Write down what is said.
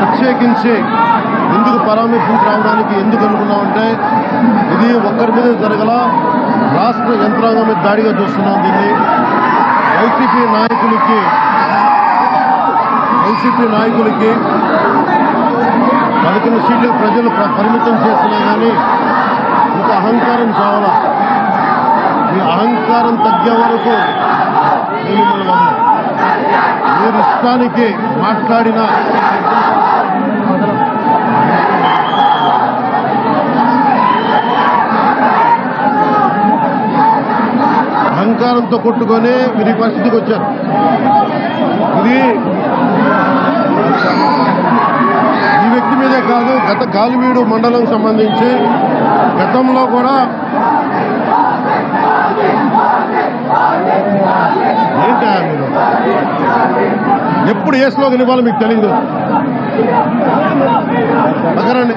ప్రత్యేకించి ఎందుకు పరామర్శించి రావడానికి ఎందుకు అనుకున్నామంటే ఇది ఒక్కరి మీద జరగల రాష్ట్ర యంత్రాంగం మీద దాడిగా చూస్తున్నాం దీన్ని. వైసీపీ నాయకులకి వైసీపీ నాయకులకి పదకొండు సీట్లు ప్రజలు ప్ర- పరిమితం చేసినా కానీ ఇంకా అహంకారం చావాలా. ఈ అహంకారం తగ్గే వరకు నేను మిమ్మల్ని మీరు ఇష్టానికి మాట్లాడిన అహంకారంతో కొట్టుకొని వీరి పరిస్థితికి వచ్చారు. ఇది ఈ వ్యక్తి మీదే కాదు గత గాలివీడు మండలం సంబంధించి గతంలో కూడా ఏంటా మీరు? ఎప్పుడు ఏ స్లోగన్ ఇవ్వాలో మీకు తెలియదు పక్కరండి.